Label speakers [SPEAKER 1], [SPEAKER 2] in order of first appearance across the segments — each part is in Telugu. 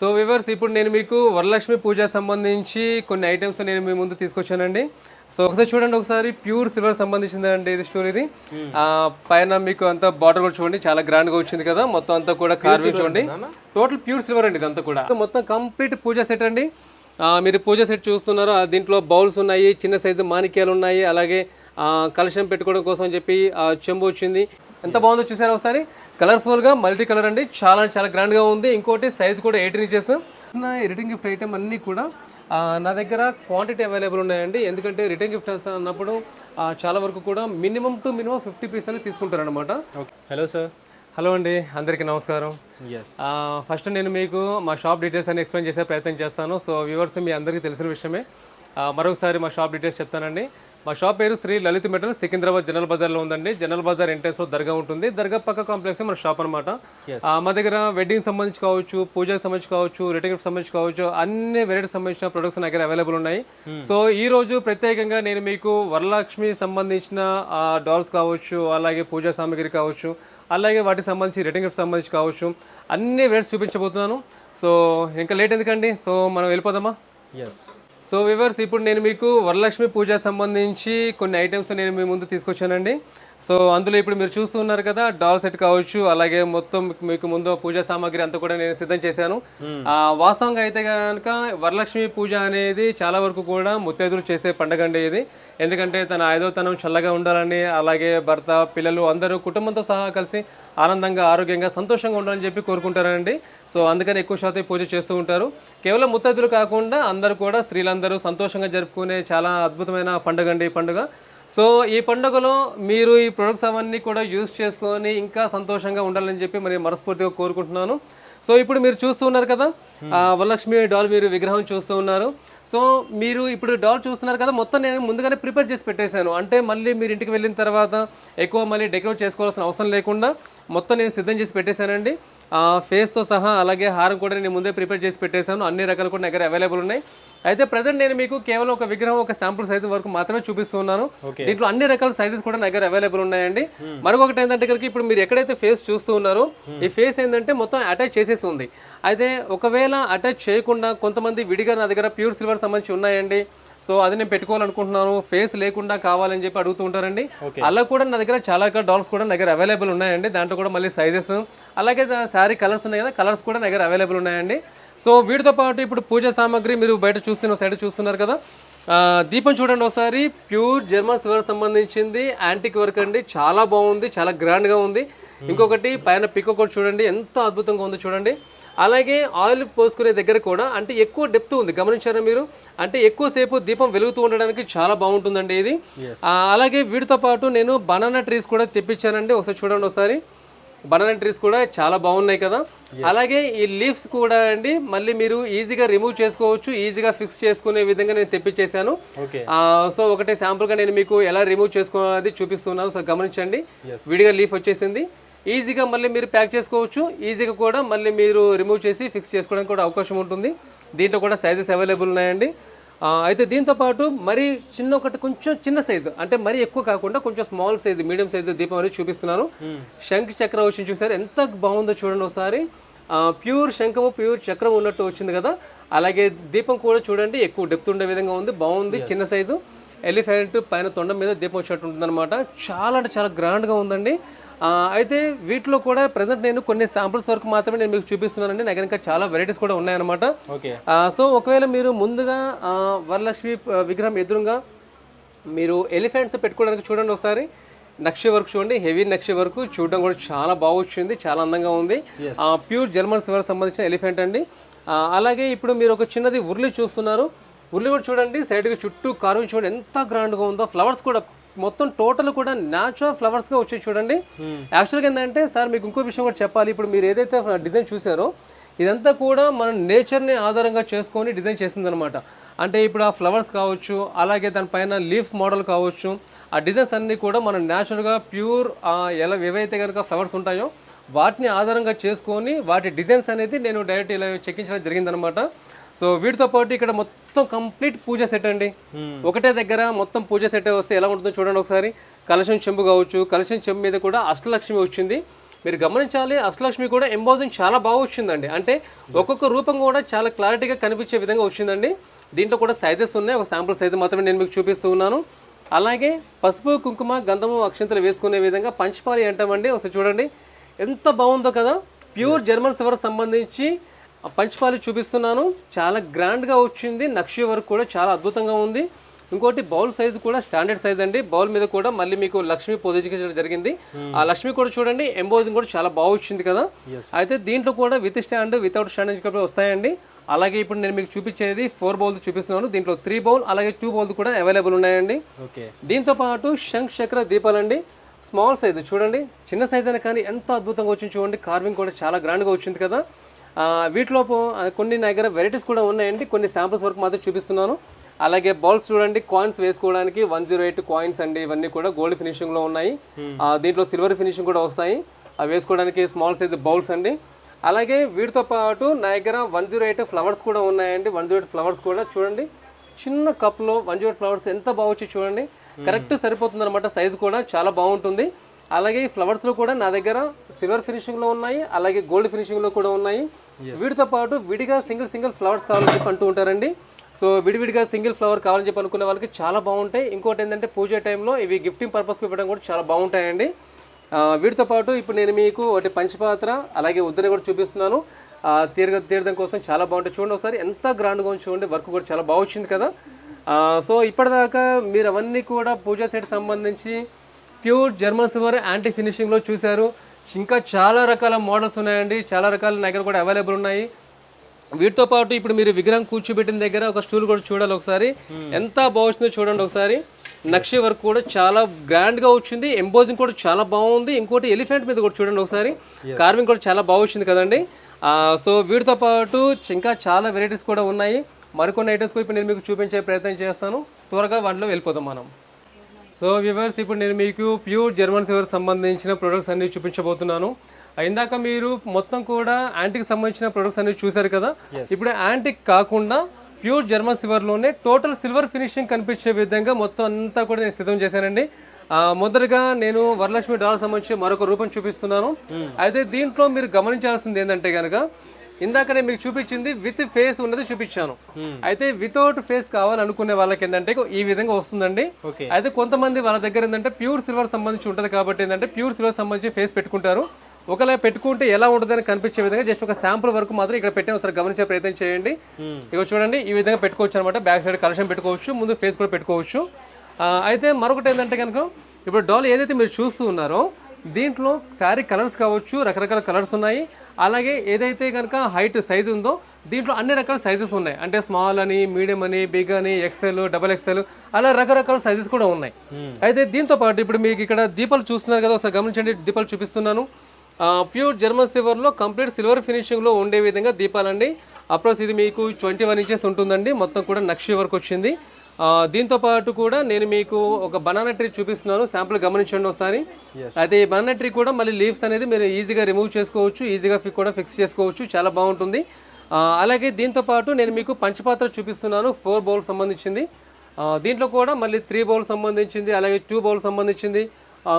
[SPEAKER 1] సో వివర్స్ ఇప్పుడు నేను మీకు వరలక్ష్మి పూజ సంబంధించి కొన్ని ఐటమ్స్ నేను మీ ముందు తీసుకొచ్చానండి. సో ఒకసారి చూడండి ఒకసారి ప్యూర్ సిల్వర్ సంబంధించిందండి ఇది స్టోర్ ఇది. ఆ, పైన మీకు అంతా బార్డర్ కూడా చూడండి చాలా గ్రాండ్గా వచ్చింది కదా మొత్తం అంతా కూడా కార్వింగ్ చూడండి. టోటల్ ప్యూర్ సిల్వర్ అండి ఇదంతా కూడా. మొత్తం కంప్లీట్ పూజ సెట్ అండి. ఆ, మీరు పూజ సెట్ చూస్తున్నారు దీంట్లో బౌల్స్ ఉన్నాయి చిన్న సైజు మాణిక్యాలు ఉన్నాయి అలాగే ఆ, కలశం పెట్టుకోవడం కోసం అని చెప్పి ఆ, చెంబు వచ్చింది. ఎంత బాగుందో చూసారా ఒకసారి? కలర్ఫుల్గా మల్టీ కలర్ అండి. చాలా చాలా గ్రాండ్గా ఉంది. ఇంకోటి సైజ్ కూడా eighteen inches return gift item అన్ని కూడా నా దగ్గర క్వాంటిటీ అవైలబుల్ ఉన్నాయండి. ఎందుకంటే రిటర్న్ గిఫ్ట్ అన్నప్పుడు చాలా వరకు కూడా minimum to minimum fifty piece అని తీసుకుంటారు అనమాట
[SPEAKER 2] హలో సార్
[SPEAKER 1] హలో అండి. అందరికీ నమస్కారం. ఫస్ట్ నేను మీకు మా షాప్ డీటెయిల్స్ అని ఎక్స్ప్లెయిన్ చేసే ప్రయత్నం చేస్తాను. సో వ్యూవర్స్ మీ అందరికీ తెలిసిన విషయమే. మరొకసారి మా షాప్ డీటెయిల్స్ చెప్తానండి. మా షాప్ పేరు శ్రీ లలిత్ మెటల్ సికింద్రాబాద్ జనరల్ బజార్లో ఉందండి. జనరల్ బజార్ ఎంట్రెన్స్లో దర్గా ఉంటుంది. దర్గా పక్క కాంప్లెక్స్ మన షాప్ అనమాట మా దగ్గర వెడ్డింగ్ సంబంధించి కావచ్చు పూజకి సంబంధించి కావచ్చు రిటర్న్ సంబంధించి కావచ్చు అన్ని వెరైటీ సంబంధించిన ప్రొడక్ట్స్ నా దగ్గర అవైలబుల్ ఉన్నాయి. సో ఈ రోజు ప్రత్యేకంగా నేను మీకు వరలక్ష్మి సంబంధించిన డాల్స్ కావచ్చు అలాగే పూజా సామాగ్రి కావచ్చు అలాగే వాటికి సంబంధించి రిటర్న్ గిఫ్ట్ సంబంధించి కావచ్చు అన్ని వెరైటీస్ చూపించబోతున్నాను. సో ఇంకా లేట్ ఎందుకండి? సో మనం వెళ్ళిపోదామా?
[SPEAKER 2] ఎస్
[SPEAKER 1] సో వివర్స్ ఇప్పుడు నేను మీకు వరలక్ష్మి పూజ సంబంధించి కొన్ని ఐటమ్స్ నేను మీ ముందు తీసుకొచ్చానండి. సో అందులో ఇప్పుడు మీరు చూస్తున్నారు కదా డాల్ సెట్ కావచ్చు అలాగే మొత్తం మీకు ముందు పూజా సామాగ్రి అంతా కూడా నేను సిద్ధం చేశాను. ఆ, వాస్తవంగా అయితే కనుక వరలక్ష్మి పూజ అనేది చాలా వరకు కూడా ముత్తైదులు చేసే పండగ అండి ఇది. ఎందుకంటే తన ఐదోతనం చల్లగా ఉండాలని అలాగే భర్త పిల్లలు అందరూ కుటుంబంతో సహా కలిసి ఆనందంగా ఆరోగ్యంగా సంతోషంగా ఉండాలని చెప్పి కోరుకుంటారండి. సో అందుకని ఎక్కువ శాతం పూజ చేస్తూ ఉంటారు. కేవలం ముత్తైదులు కాకుండా అందరూ కూడా స్త్రీలందరూ సంతోషంగా జరుపుకునే చాలా అద్భుతమైన పండుగ అండి ఈ పండుగ. సో ఈ పండుగలో మీరు ఈ ప్రొడక్ట్స్ అవన్నీ కూడా యూజ్ చేసుకొని ఇంకా సంతోషంగా ఉండాలని చెప్పి మరి మనస్ఫూర్తిగా కోరుకుంటున్నాను. సో ఇప్పుడు మీరు చూస్తూ ఉన్నారు కదా వరలక్ష్మి డాల్ మీరు విగ్రహం చూస్తూ ఉన్నారు. సో మీరు ఇప్పుడు డాల్ చూస్తున్నారు కదా మొత్తం నేను ముందుగానే ప్రిపేర్ చేసి పెట్టేశాను. అంటే మళ్ళీ మీరు ఇంటికి వెళ్ళిన తర్వాత ఎక్కువ మళ్ళీ డెకరేట్ చేసుకోవాల్సిన అవసరం లేకుండా మొత్తం నేను సిద్ధం చేసి పెట్టేశానండి. ఫేస్తో సహా అలాగే హారం కూడా నేను ముందే ప్రిపేర్ చేసి పెట్టేశాను. అన్ని రకాలు కూడా దగ్గర అవైలబుల్ ఉన్నాయి. అయితే ప్రజెంట్ నేను మీకు కేవలం ఒక విగ్రహం ఒక శాంపుల్ సైజు వరకు మాత్రమే చూపిస్తున్నాను దీంట్లో అన్ని రకాల సైజెస్ కూడా నా దగ్గర అవైలబుల్ ఉన్నాయండి. మరొకటి ఏంటంటే కనుక ఇప్పుడు మీరు ఎక్కడైతే ఫేస్ చూస్తూ ఉన్నారో ఈ ఫేస్ ఏంటంటే మొత్తం అటాచ్ చేసేసి ఉంది. అయితే ఒకవేళ అటాచ్ చేయకుండా కొంతమంది విడిగా నా దగ్గర ప్యూర్ సిల్వర్ సంబంధించి ఉన్నాయండి. సో అది నేను పెట్టుకోవాలనుకుంటున్నాను. ఫేస్ లేకుండా కావాలని చెప్పి అడుగుతూ ఉంటారండి. అలా కూడా నా దగ్గర చాలా రకాల డాల్స్ కూడా నా దగ్గర అవైలబుల్ ఉన్నాయండి. దాంట్లో కూడా మళ్ళీ సైజెస్ అలాగే శారీ కలర్స్ ఉన్నాయి కదా కలర్స్ కూడా నా దగ్గర అవైలబుల్ ఉన్నాయండి. సో వీటితో పాటు ఇప్పుడు పూజ సామాగ్రి మీరు బయట చూస్తున్న సైడ్ చూస్తున్నారు కదా. దీపం చూడండి ఒకసారి. ప్యూర్ జర్మన్ సిల్వర్ సంబంధించింది. యాంటిక్ వర్క్ అండి. చాలా బాగుంది. చాలా గ్రాండ్గా ఉంది. ఇంకొకటి పైన పిక్ కూడా చూడండి. ఎంత అద్భుతంగా ఉందో చూడండి. అలాగే ఆయిల్ పోసుకునే దగ్గర కూడా అంటే ఎక్కువ డెప్త్ ఉంది. గమనించారా మీరు? అంటే ఎక్కువసేపు దీపం వెలుగుతూ ఉండడానికి చాలా బాగుంటుందండి ఇది. అలాగే వీటితో పాటు నేను బనానా ట్రీస్ కూడా తెప్పించానండి. ఒకసారి చూడండి ఒకసారి. బనానా ట్రీస్ కూడా చాలా బాగున్నాయి కదా. అలాగే ఈ లీవ్స్ కూడా అండి మళ్ళీ మీరు ఈజీగా రిమూవ్ చేసుకోవచ్చు. ఈజీగా ఫిక్స్ చేసుకునే విధంగా నేను తెప్పించేశాను. సో ఒకటే శాంపుల్గా నేను మీకు ఎలా రిమూవ్ చేసుకోవాలి చూపిస్తున్నాను. సో గమనించండి. విడిగా లీఫ్ వచ్చేసింది. ఈజీగా మళ్ళీ మీరు ప్యాక్ చేసుకోవచ్చు. ఈజీగా కూడా మళ్ళీ మీరు రిమూవ్ చేసి ఫిక్స్ చేసుకోవడానికి కూడా అవకాశం ఉంటుంది. దీంట్లో కూడా సైజెస్ అవైలబుల్ ఉన్నాయండి. అయితే దీంతో పాటు మరి చిన్న ఒకటి కొంచెం చిన్న సైజు అంటే మరీ ఎక్కువ కాకుండా కొంచెం స్మాల్ సైజు మీడియం సైజు దీపం అనేది చూపిస్తున్నాను. శంఖ చక్రం వచ్చింది చూసారు? ఎంత బాగుందో చూడండి ఒకసారి. ప్యూర్ శంఖము ప్యూర్ చక్రం ఉన్నట్టు వచ్చింది కదా. అలాగే దీపం కూడా చూడండి ఎక్కువ డెప్త్ ఉండే విధంగా ఉంది. బాగుంది చిన్న సైజు ఎలిఫెంట్ పైన తొండం మీద దీపం వచ్చినట్టు ఉంటుందన్నమాట. చాలా అంటే చాలా గ్రాండ్గా ఉందండి. అయితే వీటిలో కూడా ప్రజెంట్ నేను కొన్ని శాంపుల్స్ వరకు మాత్రమే నేను మీకు చూపిస్తున్నానండి. నా ఇంకా చాలా వెరైటీస్ కూడా ఉన్నాయన్నమాట. సో ఒకవేళ మీరు ముందుగా వరలక్ష్మి విగ్రహం ఎదురుగా మీరు ఎలిఫెంట్స్ పెట్టుకోవడానికి చూడండి ఒకసారి. నక్షి వర్క్ చూడండి. హెవీ నక్షి వర్క్ చూడడం కూడా చాలా బాగా వచ్చింది. చాలా అందంగా ఉంది. ప్యూర్ జర్మన్ సిల్వర్ సంబంధించిన ఎలిఫెంట్ అండి. అలాగే ఇప్పుడు మీరు ఒక చిన్నది ఉర్లి చూస్తున్నారు. ఉర్లి కూడా చూడండి. సైడ్కి చుట్టూ కారు చూడండి. ఎంత గ్రాండ్గా ఉందో. ఫ్లవర్స్ కూడా మొత్తం టోటల్ కూడా న్యాచురల్ ఫ్లవర్స్గా వచ్చాయి చూడండి. యాక్చువల్గా ఏంటంటే సార్ మీకు ఇంకో విషయం కూడా చెప్పాలి. ఇప్పుడు మీరు ఏదైతే డిజైన్ చూసారో ఇదంతా కూడా మన నేచర్ని ఆధారంగా చేసుకొని డిజైన్ చేసిందనమాట అంటే ఇప్పుడు ఆ ఫ్లవర్స్ కావచ్చు అలాగే దానిపైన లీఫ్ మోడల్ కావచ్చు ఆ డిజైన్స్ అన్నీ కూడా మనం న్యాచురల్గా ప్యూర్ ఎలా ఏవైతే కనుక ఫ్లవర్స్ ఉంటాయో వాటిని ఆధారంగా చేసుకొని వాటి డిజైన్స్ అనేది నేను డైరెక్ట్ ఇలా చెక్కించడం జరిగిందనమాట సో వీటితో పాటు ఇక్కడ మొత్తం కంప్లీట్ పూజ సెట్ అండి. ఒకటే దగ్గర మొత్తం పూజ సెట్ వస్తే ఎలా ఉంటుందో చూడండి ఒకసారి. కలశం చెంబు కావచ్చు కలశం చెంబు మీద కూడా అష్టలక్ష్మి వచ్చింది. మీరు గమనించాలి అష్టలక్ష్మి కూడా ఎంబోజింగ్ చాలా బాగా వచ్చిందండి. అంటే ఒక్కొక్క రూపం కూడా చాలా క్లారిటీగా కనిపించే విధంగా వచ్చిందండి. దీంట్లో కూడా సైజెస్ ఉన్నాయి. ఒక శాంపుల్ సైజు మాత్రమే నేను మీకు చూపిస్తూ ఉన్నాను. అలాగే పసుపు కుంకుమ గంధము అక్షంతలు వేసుకునే విధంగా పంచపాలి అంటామండి. ఒకసారి చూడండి. ఎంత బాగుందో కదా. ప్యూర్ జర్మన్ సిల్వర్ సంబంధించి పంచపాలి చూపిస్తున్నాను. చాలా గ్రాండ్గా వచ్చింది. నక్షి వర్క్ కూడా చాలా అద్భుతంగా ఉంది. ఇంకోటి బౌల్ సైజు కూడా స్టాండర్డ్ సైజ్ అండి. బౌల్ మీద కూడా మళ్ళీ మీకు లక్ష్మి పొదించడం జరిగింది. ఆ లక్ష్మి కూడా చూడండి. ఎంబోజింగ్ కూడా చాలా బాగా వచ్చింది కదా. అయితే దీంట్లో కూడా విత్ స్టాండ్ వితౌట్ స్టాండ్ చెప్పి వస్తాయండి. అలాగే ఇప్పుడు నేను మీకు చూపించేది ఫోర్ బౌల్ చూపిస్తున్నాను. దీంట్లో త్రీ బౌల్ అలాగే టూ బౌల్ కూడా అవైలబుల్ ఉన్నాయండి.
[SPEAKER 2] ఓకే.
[SPEAKER 1] దీంతో పాటు శంఖ్ చక్ర దీపాలండి స్మాల్ సైజు చూడండి. చిన్న సైజ్ అయినా కానీ ఎంత అద్భుతంగా వచ్చింది చూడండి. కార్వింగ్ కూడా చాలా గ్రాండ్గా వచ్చింది కదా. వీటిలో కొన్ని నా దగ్గర వెరైటీస్ కూడా ఉన్నాయండి. కొన్ని శాంపుల్స్ వరకు మాత్రం చూపిస్తున్నాను. అలాగే బౌల్స్ చూడండి కాయిన్స్ వేసుకోవడానికి వన్ జీరో ఎయిట్ కాయిన్స్ అండి. ఇవన్నీ కూడా గోల్డ్ ఫినిషింగ్లో ఉన్నాయి. ఆ, దీంట్లో సిల్వర్ ఫినిషింగ్ కూడా వస్తాయి. అవి వేసుకోవడానికి స్మాల్ సైజ్ బౌల్స్ అండి. అలాగే వీటితో పాటు నా దగ్గర వన్ జీరో ఎయిట్ ఫ్లవర్స్ కూడా ఉన్నాయండి. వన్ జీరో ఎయిట్ ఫ్లవర్స్ కూడా చూడండి. చిన్న కప్లో వన్ జీరో ఫ్లవర్స్ ఎంత బాగొచ్చి చూడండి. కరెక్ట్ సరిపోతుంది అనమాట సైజు కూడా చాలా బాగుంటుంది. అలాగే ఈ ఫ్లవర్స్లో కూడా నా దగ్గర సిల్వర్ ఫినిషింగ్లో ఉన్నాయి అలాగే గోల్డ్ ఫినిషింగ్లో కూడా ఉన్నాయి. వీటితో పాటు విడిగా సింగిల్ సింగిల్ ఫ్లవర్స్ కావాలని చెప్పి అంటూ ఉంటారండి. సో విడివిడిగా సింగిల్ ఫ్లవర్ కావాలని చెప్పి అనుకునే వాళ్ళకి చాలా బాగుంటాయి. ఇంకోటి ఏంటంటే పూజ టైంలో ఇవి గిఫ్టింగ్ పర్పస్కి ఇవ్వడం కూడా చాలా బాగుంటాయండి. వీటితో పాటు ఇప్పుడు నేను మీకు ఒకటి పంచపాత్ర అలాగే ఉద్దని కూడా చూపిస్తున్నాను. ఆ, తీర్థ కోసం చాలా బాగుంటుంది చూడండి ఒకసారి ఎంత గ్రాండ్గా ఉంది చూడండి. వర్క్ కూడా చాలా బాగా వచ్చింది కదా. సో ఇప్పటిదాకా మీరు అవన్నీ కూడా పూజా సెట్ సంబంధించి ప్యూర్ జర్మన్ సిల్వర్ యాంటీ ఫినిషింగ్లో చూశారు. ఇంకా చాలా రకాల మోడల్స్ ఉన్నాయండి. చాలా రకాల నా దగ్గర కూడా అవైలబుల్ ఉన్నాయి. వీటితో పాటు ఇప్పుడు మీరు విగ్రహం కూర్చోబెట్టిన దగ్గర ఒక స్టూల్ కూడా చూడాలి ఒకసారి. ఎంత బాగుందో చూడండి ఒకసారి. నక్షి వర్క్ కూడా చాలా గ్రాండ్గా వచ్చింది. ఎంబోజింగ్ కూడా చాలా బాగుంది. ఇంకోటి ఎలిఫెంట్ మీద కూడా చూడండి ఒకసారి. కార్వింగ్ కూడా చాలా బాగా వచ్చింది కదండి. ఆ, సో వీటితో పాటు ఇంకా చాలా వెరైటీస్ కూడా ఉన్నాయి. మరికొన్ని ఐటమ్స్ కూడా ఇప్పుడు నేను మీకు చూపించే ప్రయత్నం చేస్తాను. త్వరగా వాటిలో వెళ్ళిపోతాం మనం. సో వ్యూవర్స్ ఇప్పుడు నేను మీకు ప్యూర్ జర్మన్ సిల్వర్ సంబంధించిన ప్రొడక్ట్స్ అన్ని చూపించబోతున్నాను. ఇందాక మీరు మొత్తం కూడా యాంటిక్ సంబంధించిన ప్రొడక్ట్స్ అన్ని చూశారు కదా? ఇప్పుడు యాంటిక్ కాకుండా ప్యూర్ జర్మన్ సిల్వర్లోనే టోటల్ సిల్వర్ ఫినిషింగ్ కనిపించే విధంగా మొత్తం అంతా కూడా నేను సిద్ధం చేశానండి. మొదటగా నేను వరలక్ష్మి డాలర్ సంబంధించి మరొక రూపం చూపిస్తున్నాను. అయితే దీంట్లో మీరు గమనించాల్సింది ఏంటంటే కనుక ఇందాక నేను మీకు చూపించింది విత్ ఫేస్ ఉన్నది చూపించాను. అయితే వితౌట్ ఫేస్ కావాలనుకునే వాళ్ళకి ఏంటంటే ఈ విధంగా వస్తుందండి. అయితే కొంతమంది వాళ్ళ దగ్గర ఏంటంటే ప్యూర్ సిల్వర్ సంబంధించి ఉంటుంది కాబట్టి ఏంటంటే ప్యూర్ సిల్వర్ సంబంధించి ఫేస్ పెట్టుకుంటారు. ఒకవేళ పెట్టుకుంటే ఎలా ఉంటుందని కనిపించే విధంగా జస్ట్ ఒక శాంపుల్ వరకు మాత్రం ఇక్కడ పెట్టిన ఒకసారి గమనించే ప్రయత్నం చేయండి. ఇక చూడండి ఈ విధంగా పెట్టుకోవచ్చు అనమాట బ్యాక్ సైడ్ కలెక్షన్ పెట్టుకోవచ్చు ముందు ఫేస్ కూడా పెట్టుకోవచ్చు. అయితే మరొకటి ఏంటంటే కనుక ఇప్పుడు డాల్ ఏదైతే మీరు చూస్తూ ఉన్నారో దీంట్లో శారీ కలర్స్ కావచ్చు రకరకాల కలర్స్ ఉన్నాయి. అలాగే ఏదైతే కనుక హైట్ సైజ్ ఉందో దీంట్లో అన్ని రకాల సైజెస్ ఉన్నాయి. అంటే స్మాల్ అని మీడియం అని బిగ్ అని ఎక్సెల్ డబల్ ఎక్సెల్ అలా రకరకాల సైజెస్ కూడా ఉన్నాయి. అయితే దీంతో పాటు ఇప్పుడు మీకు ఇక్కడ దీపాలు చూస్తున్నారు కదా ఒకసారి గమనించండి దీపాలు చూపిస్తున్నాను. ప్యూర్ జర్మన్ సిల్వర్లో కంప్లీట్ సిల్వర్ ఫినిషింగ్లో ఉండే విధంగా దీపాలండి. అప్రోస్ ఇది మీకు ట్వంటీ వన్ ఇంచెస్ ఉంటుందండి. మొత్తం కూడా నక్షి వరకు వచ్చింది. దీంతో పాటు కూడా నేను మీకు ఒక బనానా ట్రీ చూపిస్తున్నాను. శాంపుల్ గమనించండి ఒకసారి. అయితే ఈ బనానా ట్రీ కూడా మళ్ళీ లీవ్స్ అనేది మీరు ఈజీగా రిమూవ్ చేసుకోవచ్చు ఈజీగా కూడా ఫిక్స్ చేసుకోవచ్చు. చాలా బాగుంటుంది. అలాగే దీంతో పాటు నేను మీకు పంచపాత్ర చూపిస్తున్నాను. ఫోర్ బౌల్ సంబంధించింది. దీంట్లో కూడా మళ్ళీ త్రీ బౌల్ సంబంధించింది అలాగే టూ బౌల్ సంబంధించింది.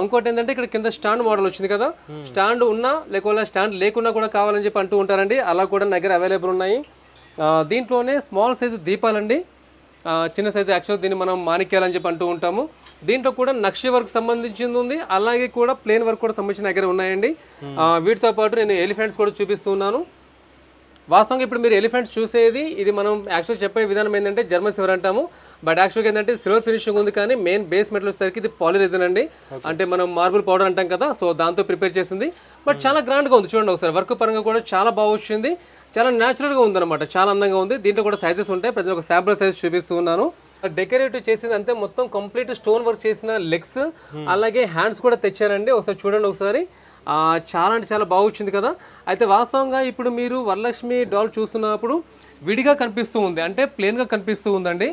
[SPEAKER 1] ఇంకోటి ఏంటంటే ఇక్కడ కింద స్టాండ్ మోడల్ వచ్చింది కదా. స్టాండ్ ఉన్నా లేకపోతే స్టాండ్ లేకున్నా కూడా కావాలని చెప్పి అంటూ ఉంటారండి. అలా కూడా నా దగ్గర అవైలబుల్ ఉన్నాయి దీంట్లోనే స్మాల్ సైజు దీపాలండి. చిన్న సైజు యాక్చువల్ దీన్ని మనం మాణిక్యాలని చెప్పి అంటూ ఉంటాము. దీంట్లో కూడా నక్షి వర్క్ సంబంధించింది ఉంది. అలాగే కూడా ప్లేన్ వర్క్ కూడా సంబంధించిన దగ్గర ఉన్నాయండి. వీటితో పాటు నేను ఎలిఫెంట్స్ కూడా చూపిస్తున్నాను. వాస్తవంగా ఇప్పుడు మీరు ఎలిఫెంట్స్ చూసేది ఇది మనం యాక్చువల్ చెప్పే విధానం ఏంటంటే జర్మన్ సిల్వర్ అంటాము. బట్ యాక్చువల్గా ఏంటంటే సిల్వర్ ఫినిషింగ్ ఉంది కానీ మెయిన్ బేస్ మెటల్ వచ్చేసరికి ఇది పాలిరైజన్ అండి. అంటే మనం మార్బుల్ పౌడర్ అంటాం కదా సో దాంతో ప్రిపేర్ చేసింది. బట్ చాలా గ్రాండ్గా ఉంది చూడండి ఒకసారి. వర్క్ పరంగా కూడా చాలా బాగా వచ్చింది. చాలా న్యాచురల్గా ఉందన్నమాట. చాలా అందంగా ఉంది. దీంట్లో కూడా సైజెస్ ఉంటాయి. ప్రతి ఒక శాంపుల్ సైజ్ చూపిస్తూ ఉన్నాను. డెకరేటివ్ చేసింది అంతే. మొత్తం కంప్లీట్ స్టోన్ వర్క్ చేసిన లెగ్స్ అలాగే హ్యాండ్స్ కూడా తెచ్చారండి. ఒకసారి చూడండి ఒకసారి. చాలా అంటే చాలా బాగా వచ్చింది కదా. అయితే వాస్తవంగా ఇప్పుడు మీరు వరలక్ష్మి డాల్ చూస్తున్నప్పుడు విడిగా కనిపిస్తూ ఉంది. అంటే ప్లేన్గా కనిపిస్తూ ఉందండి.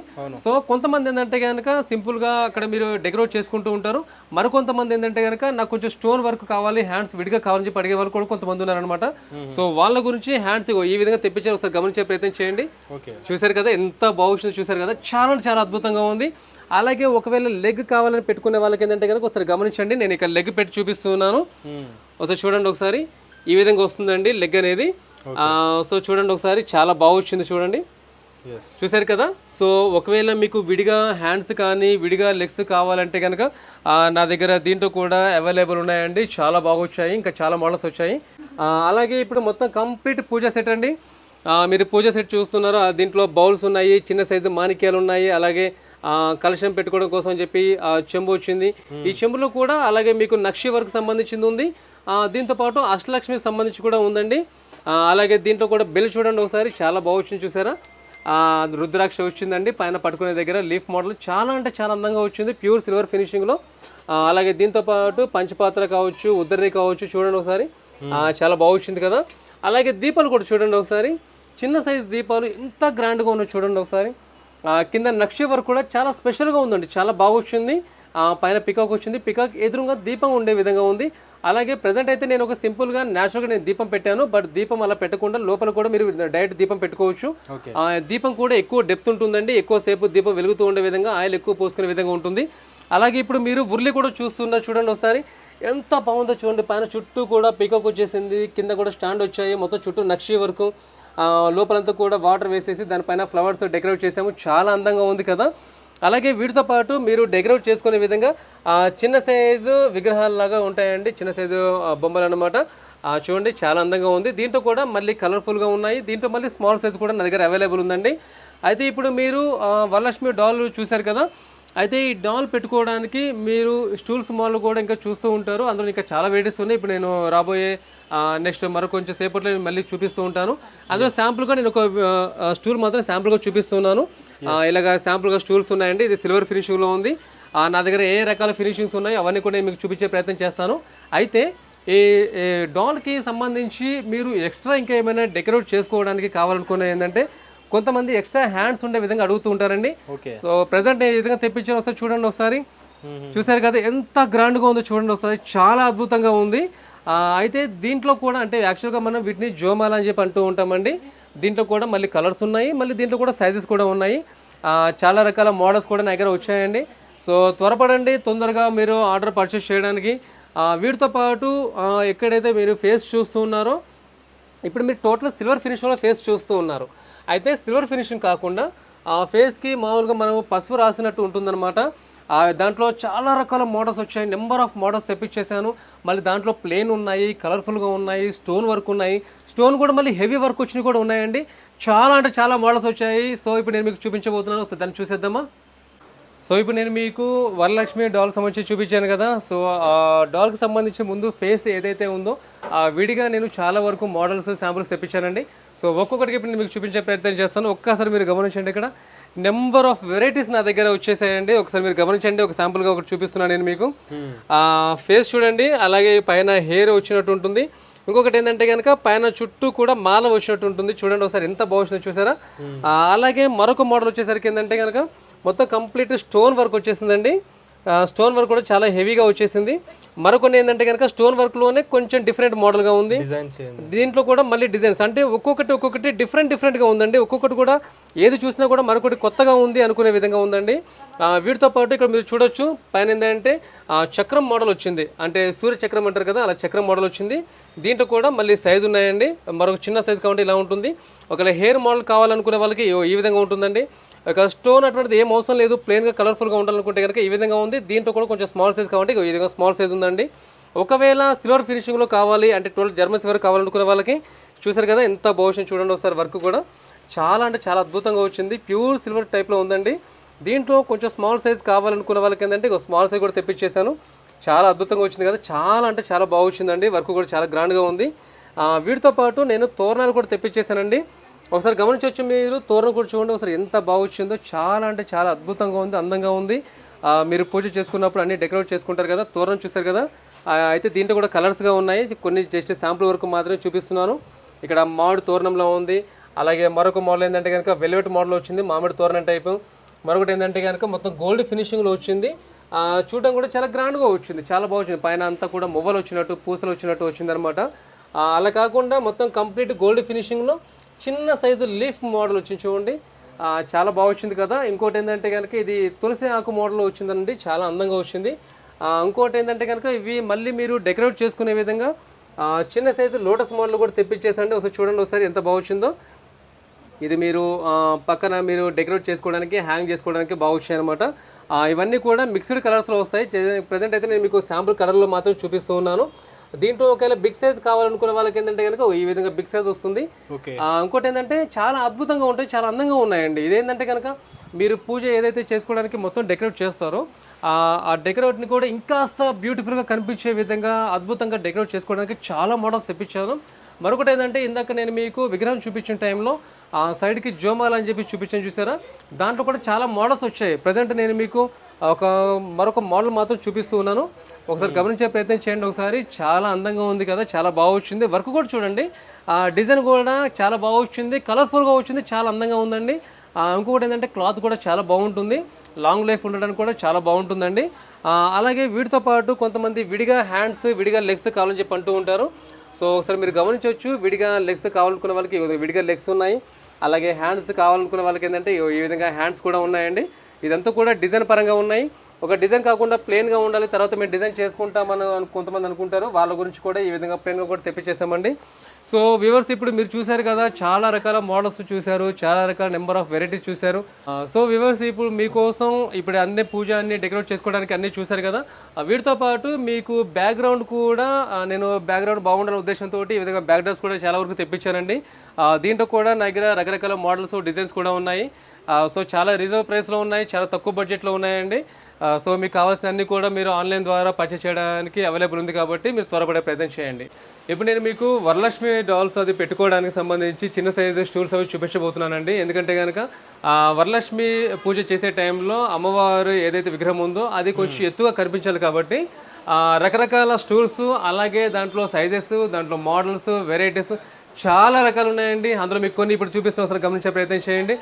[SPEAKER 1] సో కొంతమంది ఏంటంటే కనుక సింపుల్గా అక్కడ మీరు డెకరేట్ చేసుకుంటూ ఉంటారు. మరికొంతమంది ఏంటంటే కనుక నాకు కొంచెం స్టోన్ వర్క్ కావాలి హ్యాండ్స్ విడిగా కావాలని చెప్పి అడిగే వాళ్ళు కూడా కొంతమంది ఉన్నారనమాట సో వాళ్ళ గురించి హ్యాండ్స్ ఈ విధంగా తెప్పించారు. ఒకసారి గమనించే ప్రయత్నం చేయండి. చూశారు కదా ఎంత బాగుంటుందో చూశారు కదా. చాలా చాలా అద్భుతంగా ఉంది. అలాగే ఒకవేళ లెగ్ కావాలని పెట్టుకునే వాళ్ళకి ఏంటంటే కనుక ఒకసారి గమనించండి. నేను ఇక్కడ లెగ్ పెట్టి చూపిస్తున్నాను. ఒకసారి చూడండి ఒకసారి. ఈ విధంగా వస్తుందండి లెగ్ అనేది. సో చూడండి ఒకసారి చాలా బాగా వచ్చింది చూడండి. చూశారు కదా? సో ఒకవేళ మీకు విడిగా హ్యాండ్స్ కానీ విడిగా లెగ్స్ కావాలంటే కనుక నా దగ్గర దీంట్లో కూడా అవైలబుల్ ఉన్నాయండి. చాలా బాగా వచ్చాయి. ఇంకా చాలా మోడల్స్ వచ్చాయి. అలాగే ఇప్పుడు మొత్తం కంప్లీట్ పూజ సెట్ అండి. మీరు పూజ సెట్ చూస్తున్నారు. దీంట్లో బౌల్స్ ఉన్నాయి చిన్న సైజు మాణిక్యాలు ఉన్నాయి. అలాగే ఆ, కలశం పెట్టుకోవడం కోసం అని చెప్పి చెంబు వచ్చింది. ఈ చెంబులో కూడా అలాగే మీకు నక్షి వర్క్ సంబంధించింది ఉంది. ఆ, దీంతో పాటు అష్టలక్ష్మికి సంబంధించి కూడా ఉందండి. అలాగే దీంట్లో కూడా బిల్ చూడండి ఒకసారి. చాలా బాగా వచ్చింది చూసారా? రుద్రాక్ష వచ్చిందండి. పైన పట్టుకునే దగ్గర లీఫ్ మోడల్. చాలా అంటే చాలా అందంగా వచ్చింది. ప్యూర్ సిల్వర్ ఫినిషింగ్లో. అలాగే దీంతో పాటు పంచపాత్ర కావచ్చు ఉద్దరి కావచ్చు చూడండి ఒకసారి. చాలా బాగా వచ్చింది కదా. అలాగే దీపాలు కూడా చూడండి ఒకసారి. చిన్న సైజ్ దీపాలు ఇంత గ్రాండ్గా ఉన్నాయి చూడండి ఒకసారి. కింద నక్షి వర్క్ కూడా చాలా స్పెషల్గా ఉందండి. చాలా బాగా వచ్చింది. పైన పికాక్ వచ్చింది. పికాక్ ఎదురుగా దీపం ఉండే విధంగా ఉంది. అలాగే ప్రజెంట్ అయితే నేను ఒక సింపుల్గా న్యాచురల్గా నేను దీపం పెట్టాను. బట్ దీపం అలా పెట్టకుండా లోపల కూడా మీరు డైరెక్ట్ దీపం పెట్టుకోవచ్చు. దీపం కూడా ఎక్కువ డెప్త్ ఉంటుందండి. ఎక్కువ సేపు దీపం వెలుగుతూ ఉండే విధంగా ఆయిల్ ఎక్కువ పోసుకునే విధంగా ఉంటుంది. అలాగే ఇప్పుడు మీరు ఉర్లి కూడా చూస్తున్నారు చూడండి ఒకసారి. ఎంత బాగుందో చూడండి. పైన చుట్టూ కూడా పికప్ వచ్చేసింది. కింద కూడా స్టాండ్ వచ్చాయి. మొత్తం చుట్టూ నక్షి వరకు లోపలంతా కూడా వాటర్ వేసేసి దానిపైన ఫ్లవర్స్ డెకరేట్ చేసాము చాలా అందంగా ఉంది కదా. అలాగే వీటితో పాటు మీరు డెకరేట్ చేసుకునే విధంగా చిన్న సైజు విగ్రహాలలాగా ఉంటాయండి. చిన్న సైజు బొమ్మలు అనమాట చూడండి చాలా అందంగా ఉంది. దీంట్లో కూడా మళ్ళీ కలర్ఫుల్గా ఉన్నాయి. దీంట్లో మళ్ళీ స్మాల్ సైజ్ కూడా నా దగ్గర అవైలబుల్ ఉందండి. అయితే ఇప్పుడు మీరు వరలక్ష్మి డాల్ చూశారు కదా అయితే ఈ డాల్ పెట్టుకోవడానికి మీరు స్టూల్స్ మాల్ కూడా ఇంకా చూస్తూ ఉంటారు. అందులో ఇంకా చాలా వెరైటీస్ ఉన్నాయి. ఇప్పుడు నేను రాబోయే నెక్స్ట్ మరో కొంచెం సేపట్లో నేను మళ్ళీ చూపిస్తూ ఉంటాను. అందులో శాంపుల్గా నేను ఒక స్టూల్ మాత్రం శాంపుల్గా చూపిస్తున్నాను. ఇలాగ శాంపుల్గా స్టూల్స్ ఉన్నాయండి. ఇది సిల్వర్ ఫినిషింగ్లో ఉంది. నా దగ్గర ఏ రకాల ఫినిషింగ్స్ ఉన్నాయో అవన్నీ కూడా నేను మీకు చూపించే ప్రయత్నం చేస్తాను. అయితే ఈ ఈ డాల్కి సంబంధించి మీరు ఎక్స్ట్రా ఇంకా ఏమైనా డెకరేట్ చేసుకోవడానికి కావాలనుకునే ఏంటంటే కొంతమంది ఎక్స్ట్రా హ్యాండ్స్ ఉండే విధంగా అడుగుతూ ఉంటారండి.
[SPEAKER 2] ఓకే.
[SPEAKER 1] సో ప్రజెంట్ నేను విధంగా తెప్పించాను ఒకసారి చూడండి ఒకసారి. చూసారు కదా ఎంత గ్రాండ్గా ఉందో చూడండి ఒకసారి. చాలా అద్భుతంగా ఉంది. అయితే దీంట్లో కూడా అంటే యాక్చువల్గా మనం వీటిని జోమాల అని చెప్పి అంటూ ఉంటామండి. దీంట్లో కూడా మళ్ళీ కలర్స్ ఉన్నాయి. మళ్ళీ దీంట్లో కూడా సైజెస్ కూడా ఉన్నాయి. చాలా రకాల మోడల్స్ కూడా నా దగ్గర వచ్చాయండి. సో త్వరపడండి తొందరగా మీరు ఆర్డర్ పర్చేస్ చేయడానికి. వీటితో పాటు ఎక్కడైతే మీరు ఫేస్ చూస్తున్నారో ఇప్పుడు మీరు టోటల్ సిల్వర్ ఫినిషింగ్లో ఫేస్ చూస్తూ ఉన్నారు. అయితే సిల్వర్ ఫినిషింగ్ కాకుండా ఆ ఫేస్కి మామూలుగా మనం పసుపు రాసినట్టు ఉంటుందన్నమాట. దాంట్లో చాలా రకాల మోడల్స్ వచ్చాయి. నెంబర్ ఆఫ్ మోడల్స్ తెప్పించేశాను. మళ్ళీ దాంట్లో ప్లేన్ ఉన్నాయి కలర్ఫుల్గా ఉన్నాయి స్టోన్ వర్క్ ఉన్నాయి. స్టోన్ కూడా మళ్ళీ హెవీ వర్క్ వచ్చినవి కూడా ఉన్నాయండి. చాలా అంటే చాలా మోడల్స్ వచ్చాయి. సో ఇప్పుడు నేను మీకు చూపించబోతున్నాను. దాన్ని చూసేద్దామా? సో ఇప్పుడు నేను మీకు వరలక్ష్మి డాల్ సంబంధించి చూపించాను కదా. సో ఆ డాల్కి సంబంధించి ముందు ఫేస్ ఏదైతే ఉందో ఆ విడిగా నేను చాలా వరకు మోడల్స్ శాంపుల్స్ తెప్పించానండి. సో ఒక్కొక్కటికి ఇప్పుడు నేను మీకు చూపించే ప్రయత్నం చేస్తాను. ఒక్కసారి మీరు గమనించండి ఇక్కడ. నెంబర్ ఆఫ్ వెరైటీస్ నా దగ్గర వచ్చేసాయండి. ఒకసారి మీరు గమనించండి. ఒక శాంపుల్గా ఒకటి చూపిస్తున్నాను నేను మీకు. ఆ ఫేస్ చూడండి. అలాగే పైన హెయిర్ వచ్చినట్టు ఉంటుంది. ఇంకొకటి ఏంటంటే కనుక పైన చుట్టూ కూడా మాల వచ్చినట్టు ఉంటుంది. చూడండి ఒకసారి ఎంత బాగుంటుందో చూసారా? అలాగే మరొక మోడల్ వచ్చేసరికి ఏంటంటే కనుక మొత్తం కంప్లీట్ స్టోన్ వర్క్ వచ్చేసిందండి. స్టోన్ వర్క్ కూడా చాలా హెవీగా వచ్చేసింది. మరొకటి ఏంటంటే కనుక స్టోన్ వర్క్లోనే కొంచెం డిఫరెంట్ మోడల్గా ఉంది. దీంట్లో కూడా మళ్ళీ డిజైన్స్ అంటే ఒక్కొక్కటి ఒక్కొక్కటి డిఫరెంట్ డిఫరెంట్గా ఉందండి. ఒక్కొక్కటి కూడా ఏది చూసినా కూడా మరొకటి కొత్తగా ఉంది అనుకునే విధంగా ఉందండి. వీటితో పాటు ఇక్కడ మీరు చూడొచ్చు. పైన ఏంటంటే చక్రం మోడల్ వచ్చింది. అంటే సూర్య చక్రం అంటారు కదా అలా చక్రం మోడల్ వచ్చింది. దీంట్లో కూడా మళ్ళీ సైజు ఉన్నాయండి. మరొక చిన్న సైజు కావాలంటే ఇలా ఉంటుంది. ఒకవేళ హెయిర్ మోడల్ కావాలనుకునే వాళ్ళకి ఈ- విధంగా ఉంటుందండి. స్టోన్ అటువంటిది ఏం అవసరం లేదు. ప్లెయిన్గా కలర్ఫుల్గా ఉండాలనుకుంటే కనుక ఈ విధంగా ఉంది. దీంట్లో కూడా కొంచెం స్మాల్ సైజ్ కాబట్టి ఈ విధంగా స్మాల్ సైజ్ ఉందండి. ఒకవేళ సిల్వర్ ఫినిషింగ్లో కావాలి అంటే ట్వెల్వ్ జర్మన్ సిల్వర్ కావాలనుకునే వాళ్ళకి చూసారు కదా ఎంత బాగుంది చూడండి ఒకసారి వర్క్ కూడా. చాలా అంటే చాలా అద్భుతంగా వచ్చింది. ప్యూర్ సిల్వర్ టైప్లో ఉందండి. దీంట్లో కొంచెం స్మాల్ సైజ్ కావాలనుకున్న వాళ్ళకి ఏంటంటే ఒక స్మాల్ సైజ్ కూడా తెప్పించేసాను చాలా అద్భుతంగా వచ్చింది కదా. చాలా అంటే చాలా బాగా వచ్చిందండి. వర్క్ కూడా చాలా గ్రాండ్గా ఉంది. వీటితో పాటు నేను తోరణాలు కూడా తెప్పించేసానండి ఒకసారి గమనించవచ్చు మీరు తోరణం కూడా చూడండి. ఒకసారి ఎంత బాగా వచ్చిందో చాలా అంటే చాలా అద్భుతంగా ఉంది అందంగా ఉంది. మీరు పూజ చేసుకున్నప్పుడు అన్ని డెకరేట్ చేసుకుంటారు కదా తోరణం చూసారు కదా. అయితే దీంట్లో కూడా కలర్స్గా ఉన్నాయి. కొన్ని జస్ట్ శాంపుల్ వరకు మాత్రమే చూపిస్తున్నాను. ఇక్కడ మామిడి తోరణంలో ఉంది. అలాగే మరొక మోడల్ ఏంటంటే కనుక వెల్వెట్ మోడల్ వచ్చింది మామిడి తోరణం టైపు మరొకటి ఏంటంటే కనుక మొత్తం గోల్డ్ ఫినిషింగ్లో వచ్చింది. చూడడం కూడా చాలా గ్రాండ్గా వచ్చింది. చాలా బాగా వచ్చింది. పైన అంతా కూడా మువ్వలు వచ్చినట్టు పూసలు వచ్చినట్టు వచ్చిందనమాట అలా కాకుండా మొత్తం కంప్లీట్ గోల్డ్ ఫినిషింగ్లో చిన్న సైజు లీఫ్ మోడల్ వచ్చింది చూడండి. చాలా బాగా వచ్చింది కదా. ఇంకోటి ఏంటంటే కనుక ఇది తులసి ఆకు మోడల్ వచ్చిందండి. చాలా అందంగా వచ్చింది. ఇంకోటి ఏంటంటే కనుక ఇవి మళ్ళీ మీరు డెకరేట్ చేసుకునే విధంగా చిన్న సైజు లోటస్ మోడల్ కూడా తెప్పించేసండి. ఒకసారి చూడండి ఒకసారి ఎంత బాగుంచిందో ఇది మీరు పక్కన మీరు డెకరేట్ చేసుకోవడానికి హ్యాంగ్ చేసుకోవడానికి బాగా వచ్చాయి అనమాట ఇవన్నీ కూడా మిక్స్డ్ కలర్స్లో వస్తాయి. ప్రజెంట్ అయితే నేను మీకు శాంపుల్ కలర్లో మాత్రం చూపిస్తూ ఉన్నాను. దీంట్లో ఒకవేళ బిగ్ సైజ్ కావాలనుకునే వాళ్ళకి ఏంటంటే కనుక ఈ విధంగా బిగ్ సైజ్ వస్తుంది. ఇంకోటి ఏంటంటే చాలా అద్భుతంగా ఉంటాయి చాలా అందంగా ఉన్నాయండి. ఇదేంటంటే కనుక మీరు పూజ ఏదైతే చేసుకోవడానికి మొత్తం డెకరేట్ చేస్తారో ఆ, ఆ డెకరేట్ని కూడా ఇంకాస్త బ్యూటిఫుల్గా కనిపించే విధంగా అద్భుతంగా డెకరేట్ చేసుకోవడానికి చాలా మోడల్స్ తెప్పించాను మరొకటి ఏంటంటే ఇందాక నేను మీకు విగ్రహం చూపించిన టైంలో ఆ సైడ్కి జోమాల్ అని చెప్పి చూపించాను చూసారా? దాంట్లో కూడా చాలా మోడల్స్ వచ్చాయి. ప్రజెంట్ నేను మీకు ఒక మరొక మోడల్ మాత్రం చూపిస్తూ ఉన్నాను. ఒకసారి గమనించే ప్రయత్నం చేయండి ఒకసారి. చాలా అందంగా ఉంది కదా చాలా బాగా వచ్చింది. వర్క్ కూడా చూడండి. ఆ డిజైన్ కూడా చాలా బాగా వచ్చింది. కలర్ఫుల్గా వచ్చింది చాలా అందంగా ఉందండి. ఇంకొకటి ఏంటంటే క్లాత్ కూడా చాలా బాగుంటుంది. లాంగ్ లైఫ్ ఉండడానికి కూడా చాలా బాగుంటుందండి. అలాగే వీటితో పాటు కొంతమంది విడిగా హ్యాండ్స్ విడిగా లెగ్స్ కావాలని చెప్పి అంటూ ఉంటారు. సో ఒకసారి మీరు గమనించవచ్చు విడిగా లెగ్స్ కావాలనుకున్న వాళ్ళకి విడిగా లెగ్స్ ఉన్నాయి. అలాగే హ్యాండ్స్ కావాలనుకున్న వాళ్ళకి ఏంటంటే ఈ విధంగా హ్యాండ్స్ కూడా ఉన్నాయండి. ఇదంతా కూడా డిజైన్ పరంగా ఉన్నాయి. ఒక డిజైన్ కాకుండా ప్లెయిన్గా ఉండాలి తర్వాత మేము డిజైన్ చేసుకుంటామని కొంతమంది అనుకుంటారు. వాళ్ళ గురించి కూడా ఈ విధంగా ప్లెయిన్గా కూడా తెప్పించేసామండి. సో వ్యూవర్స్ ఇప్పుడు మీరు చూశారు కదా చాలా రకాల మోడల్స్ చూశారు చాలా రకాల నెంబర్ ఆఫ్ వెరైటీస్ చూశారు. సో వ్యూవర్స్ ఇప్పుడు మీకోసం ఇప్పుడు అన్ని పూజ అన్ని డెకరేట్ చేసుకోవడానికి అన్నీ చూశారు కదా. వీటితో పాటు మీకు బ్యాక్గ్రౌండ్ కూడా నేను బ్యాక్గ్రౌండ్ బాగుండాలనే ఉద్దేశంతో ఈ విధంగా బ్యాక్ కూడా చాలా వరకు తెప్పించానండి. దీంట్లో కూడా నా దగ్గర రకరకాల మోడల్స్ డిజైన్స్ కూడా ఉన్నాయి. సో చాలా రీజనబుల్ ప్రైస్లో ఉన్నాయి చాలా తక్కువ బడ్జెట్లో ఉన్నాయండి. సో మీకు కావాల్సిన అన్ని కూడా మీరు ఆన్లైన్ ద్వారా పర్చేస్ చేయడానికి అవైలబుల్ ఉంది కాబట్టి మీరు త్వరపడే ప్రయత్నం చేయండి. ఇప్పుడు నేను మీకు వరలక్ష్మి డాల్స్ అది పెట్టుకోవడానికి సంబంధించి చిన్న సైజు స్టూల్స్ అవి చూపించబోతున్నానండి. ఎందుకంటే కనుక వరలక్ష్మి పూజ చేసే టైంలో అమ్మవారు ఏదైతే విగ్రహం ఉందో అది కొంచెం ఎత్తుగా కనిపించాలి కాబట్టి రకరకాల స్టూల్స్ అలాగే దాంట్లో సైజెస్ దాంట్లో మోడల్స్ వెరైటీస్ చాలా రకాలు ఉన్నాయండి. అందులో మీకు కొన్ని ఇప్పుడు చూపిస్తాం ఒకసారి గమనించే ప్రయత్నం చేయండి.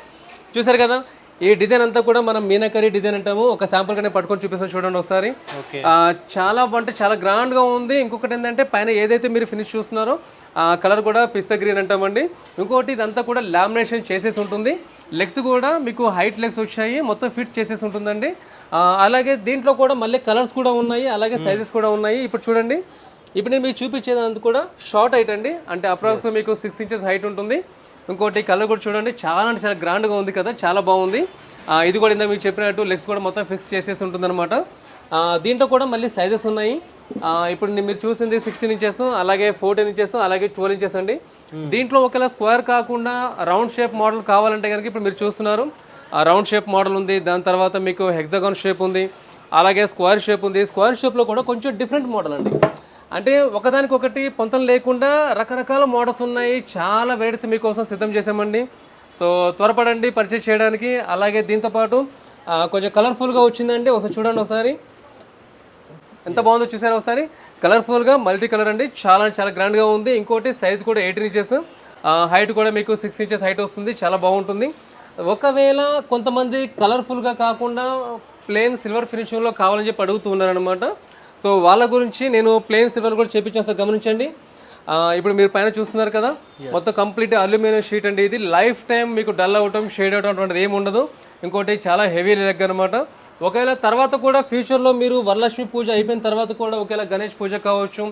[SPEAKER 1] చూసారు కదా? ఈ డిజైన్ అంతా కూడా మనం మీనాకరీ డిజైన్ అంటాము. ఒక శాంపుల్ గానే పట్టుకొని చూపిస్తాం చూడండి ఒకసారి. చాలా అంటే చాలా గ్రాండ్గా ఉంది. ఇంకొకటి ఏంటంటే పైన ఏదైతే మీరు ఫినిష్ చూస్తున్నారో ఆ కలర్ కూడా పిస్తా గ్రీన్ అంటామండి. ఇంకోటి ఇదంతా కూడా లామినేషన్ చేసేసి ఉంటుంది. లెగ్స్ కూడా మీకు హైట్ లెగ్స్ వచ్చాయి. మొత్తం ఫిట్ చేసేసి ఉంటుందండి. అలాగే దీంట్లో కూడా మళ్ళీ కలర్స్ కూడా ఉన్నాయి. అలాగే సైజెస్ కూడా ఉన్నాయి. ఇప్పుడు చూడండి. ఇప్పుడు నేను మీకు చూపించేది అంతా కూడా షార్ట్ హైట్ అండి. అంటే అప్రాక్స్ మీకు సిక్స్ ఇంచెస్ హైట్ ఉంటుంది. ఇంకోటి కలర్ కూడా చూడండి. చాలా అంటే చాలా గ్రాండ్గా ఉంది కదా చాలా బాగుంది. ఇది కూడా ఇందా మీకు చెప్పినట్టు లెగ్స్ కూడా మొత్తం ఫిక్స్ చేసేసి ఉంటుంది అనమాట దీంట్లో కూడా మళ్ళీ సైజెస్ ఉన్నాయి. ఇప్పుడు నేను మీరు చూసింది సిక్స్టీన్ ఇంచెస్ అలాగే ఫోర్టీన్ ఇంచెస్ అలాగే ట్వెల్వ్ ఇంచెస్ అండి. దీంట్లో ఒకవేళ స్క్వేర్ కాకుండా రౌండ్ షేప్ మోడల్ కావాలంటే కనుక ఇప్పుడు మీరు చూస్తున్నారు. ఆ రౌండ్ షేప్ మోడల్ ఉంది. దాని తర్వాత మీకు హెక్సాగాన్ షేప్ ఉంది. అలాగే స్క్వేర్ షేప్ ఉంది. స్క్వేర్ షేప్లో కూడా కొంచెం డిఫరెంట్ మోడల్ అండి. అంటే ఒకదానికొకటి పొంతం లేకుండా రకరకాల మోడల్స్ ఉన్నాయి. చాలా వెరైటీస్ మీకోసం సిద్ధం చేసామండి సో త్వరపడండి పర్చేస్ చేయడానికి. అలాగే దీంతో పాటు కొంచెం కలర్ఫుల్గా వచ్చిందండి ఒకసారి చూడండి ఒకసారి. ఎంత బాగుందో చూసారా ఒకసారి? కలర్ఫుల్గా మల్టీ కలర్ అండి. చాలా చాలా గ్రాండ్గా ఉంది. ఇంకోటి సైజ్ కూడా ఎయిటీన్ ఇంచెస్. హైట్ కూడా మీకు సిక్స్ ఇంచెస్ హైట్ వస్తుంది. చాలా బాగుంటుంది. ఒకవేళ కొంతమంది కలర్ఫుల్గా కాకుండా ప్లేన్ సిల్వర్ ఫినిషింగ్లో కావాలని చెప్పి అడుగుతూ ఉన్నారనమాట సో వాళ్ళ గురించి నేను ప్లేన్ సిల్వర్ కూడా చేపించాను సార్ గమనించండి. ఇప్పుడు మీరు పైన చూస్తున్నారు కదా మొత్తం కంప్లీట్ అల్యూమినియం షీట్ అండి ఇది. లైఫ్ టైం మీకు డల్ అవటం షేడ్ అవటం అటువంటిది ఏమి ఉండదు. ఇంకోటి చాలా హెవీ లెగ్ అనమాట ఒకవేళ తర్వాత కూడా ఫ్యూచర్లో మీరు వరలక్ష్మి పూజ అయిపోయిన తర్వాత కూడా ఒకవేళ గణేష్ పూజ కావచ్చు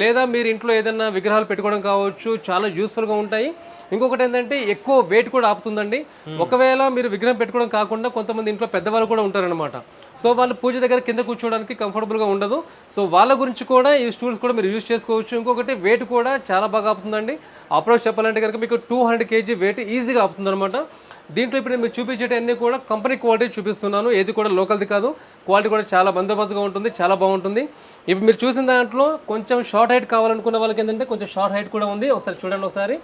[SPEAKER 1] లేదా మీరు ఇంట్లో ఏదైనా విగ్రహాలు పెట్టుకోవడం కావచ్చు చాలా యూస్ఫుల్గా ఉంటాయి. ఇంకొకటి ఏంటంటే ఎక్కువ వెయిట్ కూడా ఆపుతుందండి. ఒకవేళ మీరు విగ్రహం పెట్టుకోవడం కాకుండా కొంతమంది ఇంట్లో పెద్దవాళ్ళు కూడా ఉంటారనమాట సో వాళ్ళు పూజ దగ్గర కింద కూర్చోవడానికి కంఫర్టబుల్గా ఉండదు. సో వాళ్ళ గురించి కూడా ఈ స్టూల్స్ కూడా మీరు యూజ్ చేసుకోవచ్చు. ఇంకొకటి వెయిట్ కూడా చాలా బాగా ఆపుతుందండి. అప్రోచ్ చెప్పాలంటే కనుక మీకు టూ హండ్రెడ్ కేజీ వెయిట్ ఈజీగా ఆపుతుంది అనమాట దీంట్లో ఇప్పుడు నేను మీకు చూపించేటన్నీ కూడా కంపెనీ క్వాలిటీ చూపిస్తున్నాను. ఏది కూడా లోకల్ది కాదు. క్వాలిటీ కూడా చాలా బందోబస్తుగా ఉంటుంది చాలా బాగుంటుంది. ఇప్పుడు మీరు చూసిన దాంట్లో కొంచెం షార్ట్ హైట్ కావాలనుకున్న వాళ్ళకి ఏంటంటే కొంచెం షార్ట్ హైట్ కూడా ఉంది. ఒకసారి చూడండి ఒకసారి.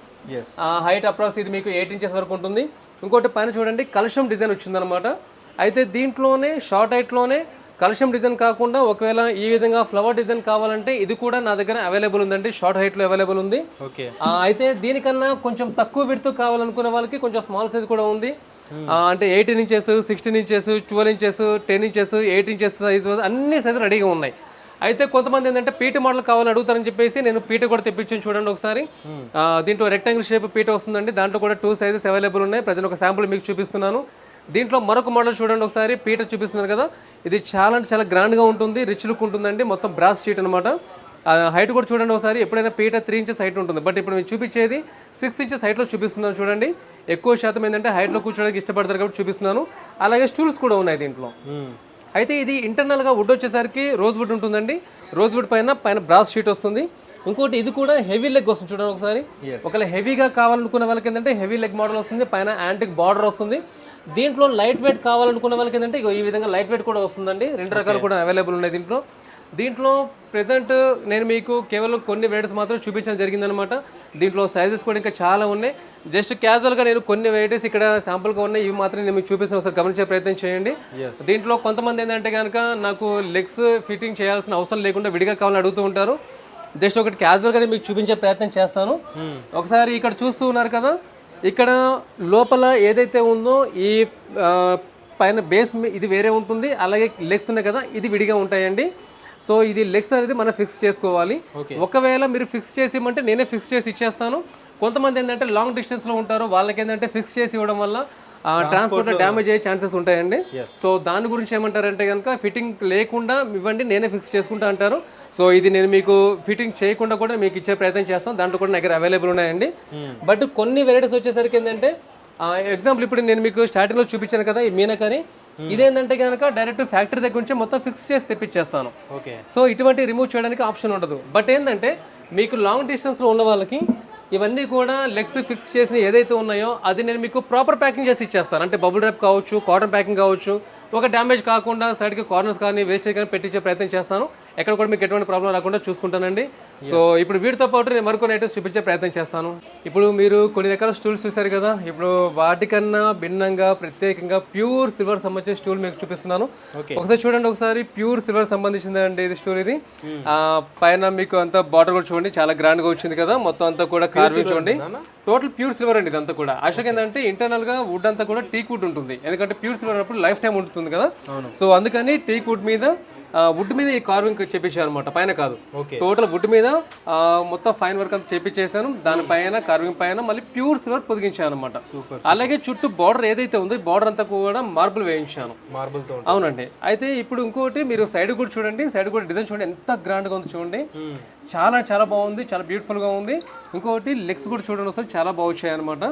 [SPEAKER 1] హైట్ అప్రాక్స్ ఇది మీకు ఎయిట్ ఇంచెస్ వరకు ఉంటుంది. ఇంకోటి పైన చూడండి కలుషం డిజైన్ వచ్చిందనమాట అయితే దీంట్లోనే షార్ట్ హైట్లోనే కలుషం డిజైన్ కాకుండా ఒకవేళ ఈ విధంగా ఫ్లవర్ డిజైన్ కావాలంటే ఇది కూడా నా దగ్గర అవైలబుల్ ఉందండి. షార్ట్ హైట్లో అవైలబుల్ ఉంది.
[SPEAKER 2] ఓకే.
[SPEAKER 1] అయితే దీనికన్నా కొంచెం తక్కువ విడుతూ కావాలనుకునే వాళ్ళకి కొంచెం స్మాల్ సైజ్ కూడా ఉంది. ఆ, అంటే eighteen inches sixteen inches twelve inches ten inches eight inches size అన్ని సైజులు రెడీగా ఉన్నాయి. అయితే కొంతమంది ఏంటంటే పీట మోడల్ కావాలని అడుగుతారని చెప్పేసి నేను పీట కూడా తెప్పించాను చూడండి ఒకసారి. ఆ, దీంట్లో రెక్టాంగిల్ షేప్ పీట వస్తుందండి. దాంట్లో కూడా టూ సైజెస్ అవైలబుల్ ఉన్నాయి. ప్రజలు ఒక శాంపుల్ మీకు చూపిస్తున్నాను. దీంట్లో మరొక మోడల్ చూడండి ఒకసారి. పీట చూపిస్తున్నారు కదా. ఇది చాలా అంటే చాలా గ్రాండ్గా ఉంటుంది రిచ్ లుక్ ఉంటుందండి. మొత్తం బ్రాస్ షీట్ అనమాట హైట్ కూడా చూడండి ఒకసారి. ఎప్పుడైనా పీట త్రీ ఇంచెస్ హైట్ ఉంటుంది. బట్ ఇప్పుడు మేము చూపించేది సిక్స్ ఇంచెస్ హైట్లో చూపిస్తున్నాను చూడండి. ఎక్కువ శాతం ఏంటంటే హైట్లో కూర్చోడానికి ఇష్టపడతారు కాబట్టి చూపిస్తున్నాను. అలాగే స్టూల్స్ కూడా ఉన్నాయి దీంట్లో. అయితే ఇది ఇంటర్నల్గా వుడ్ వచ్చేసరికి రోజ్ వుడ్ ఉంటుందండి. రోజ్ వుడ్ పైన పైన బ్రాస్ షీట్ వస్తుంది. ఇంకోటి ఇది కూడా హెవీ లెగ్ వస్తుంది చూడండి ఒకసారి. ఒకవేళ హెవీగా కావాలనుకున్న వాళ్ళకి ఏంటంటే హెవీ లెగ్ మోడల్ వస్తుంది. పైన యాంటిక్ బార్డర్ వస్తుంది. దీంట్లో లైట్ వెయిట్ కావాలనుకున్న వాళ్ళకి ఏంటంటే ఇగో ఈ విధంగా లైట్ వెయిట్ కూడా వస్తుందండి. రెండు రకాలు కూడా అవైలబుల్ ఉన్నాయి దీంట్లో. దీంట్లో ప్రెసెంట్ నేను మీకు కేవలం కొన్ని వెరైటీస్ మాత్రం చూపించడం జరిగిందనమాట. దీంట్లో సైజెస్ కూడా ఇంకా చాలా ఉన్నాయి. జస్ట్ క్యాజువల్గా నేను కొన్ని వెరైటీస్ ఇక్కడ శాంపుల్గా ఉన్నాయి. ఇవి మాత్రం నేను మీకు చూపిస్తాను. ఒకసారి గమనించే ప్రయత్నం చేయండి. దీంట్లో కొంతమంది ఏంటంటే కనుక నాకు లెగ్స్ ఫిట్టింగ్ చేయాల్సిన అవసరం లేకుండా విడిగా కావాలని అడుగుతూ ఉంటారు. జస్ట్ ఒకటి క్యాజువల్గా మీకు చూపించే ప్రయత్నం చేస్తాను. ఒకసారి ఇక్కడ చూస్తూ ఉన్నారు కదా. ఇక్కడ లోపల ఏదైతే ఉందో ఈ పైన బేస్ ఇది వేరే ఉంటుంది అలాగే లెగ్స్ ఉన్నాయి కదా ఇది విడిగా ఉంటాయండి. సో ఇది లెగ్స్ అనేది మనం ఫిక్స్ చేసుకోవాలి. ఒకవేళ మీరు ఫిక్స్ చేసి ఇవ్వమంటే నేనే ఫిక్స్ చేసి ఇచ్చేస్తాను. కొంతమంది ఏంటంటే లాంగ్ డిస్టెన్స్లో ఉంటారు వాళ్ళకి ఏంటంటే ఫిక్స్ చేసి ఇవ్వడం వల్ల ట్రాన్స్పోర్ట్ డ్యామేజ్ అయ్యే ఛాన్సెస్ ఉంటాయండి. సో దాని గురించి ఏమంటారంటే కనుక ఫిట్టింగ్ లేకుండా ఇవ్వండి నేనే ఫిక్స్ చేసుకుంటా అంటారు. సో ఇది నేను మీకు ఫిట్టింగ్ చేయకుండా కూడా మీకు ఇచ్చే ప్రయత్నం చేస్తాను దాంట్లో కూడా నా దగ్గర అవైలబుల్ ఉన్నాయండి. బట్ కొన్ని వెరైటీస్ వచ్చేసరికి ఏంటంటే ఎగ్జాంపుల్ ఇప్పుడు నేను మీకు స్టార్టింగ్లో చూపించాను కదా ఈ మీనకని. ఇదేంటంటే కనుక డైరెక్ట్ ఫ్యాక్టరీ దగ్గర నుంచి మొత్తం ఫిక్స్ చేసి తెప్పించేస్తాను.
[SPEAKER 2] ఓకే.
[SPEAKER 1] సో ఇటువంటి రిమూవ్ చేయడానికి ఆప్షన్ ఉండదు. బట్ ఏంటంటే మీకు లాంగ్ డిస్టెన్స్లో ఉన్న వాళ్ళకి ఇవన్నీ కూడా లెగ్స్ ఫిక్స్ చేసిన ఏదైతే ఉన్నాయో అది నేను మీకు ప్రాపర్ ప్యాకింగ్ చేసి ఇచ్చేస్తాను. అంటే బబుల్ ర్యాప్ కావచ్చు కాటన్ ప్యాకింగ్ కావచ్చు. ఒక డ్యామేజ్ కాకుండా సైడ్కి కార్నర్స్ కానీ వేస్టేజ్ కానీ పెట్టించే ప్రయత్నం చేస్తాను. ఎక్కడ కూడా మీకు ఎటువంటి ప్రాబ్లం రాకుండా చూసుకుంటానండి. సో ఇప్పుడు వీటితో పాటు నేను మరికొన్ని ఐటమ్స్ చూపించే ప్రయత్నం చేస్తాను. ఇప్పుడు మీరు కొన్ని రకాల స్టూల్స్ చూశారు కదా. ఇప్పుడు వాటికన్నా భిన్నంగా ప్రత్యేకంగా ప్యూర్ సిల్వర్ సంబంధించిన స్టూల్ మీకు చూపిస్తున్నాను. ఒకసారి చూడండి ఒకసారి ప్యూర్ సిల్వర్ సంబంధించింది అండి ఇది స్టూల్ ఇది. ఆ, పైన మీకు అంతా బార్డర్ కూడా చూడండి. చాలా గ్రాండ్గా వచ్చింది కదా. మొత్తం అంతా కూడా కార్వింగ్ చూడండి. టోటల్ ప్యూర్ సిల్వర్ అండి ఇదంతా కూడా. యాక్చువల్గా ఏంటంటే ఇంటర్నల్గా వుడ్ అంతా కూడా టీక్ వుడ్ ఉంటుంది. ఎందుకంటే ప్యూర్ సిల్వర్ అప్పుడు లైఫ్ టైం ఉంటుంది కదా సో అందుకని టీక్ వుడ్ మీద వుడ్ మీద ఈ కార్వింగ్ చేపించాను అనమాట పైన కాదు. టోటల్ వుడ్ మీద మొత్తం ఫైన్ వర్క్ అంతా చేపించేసాను దానిపైన కార్వింగ్ పైన మళ్ళీ ప్యూర్ సిల్వర్ పొదిగించాను అనమాట అలాగే చుట్టూ బార్డర్ ఏదైతే ఉందో బార్డర్ అంతా కూడా మార్బుల్ వేయించాను.
[SPEAKER 2] మార్బుల్తో
[SPEAKER 1] అవునండి. అయితే ఇప్పుడు ఇంకోటి మీరు సైడ్ కూడా చూడండి. సైడ్ కూడా డిజైన్ చూడండి. ఎంత గ్రాండ్గా ఉంది చూడండి. చాలా చాలా బాగుంది. చాలా బ్యూటిఫుల్గా ఉంది. ఇంకోటి లెగ్స్ కూడా చూడండి ఒకసారి. చాలా బాగా వచ్చాయి అనమాట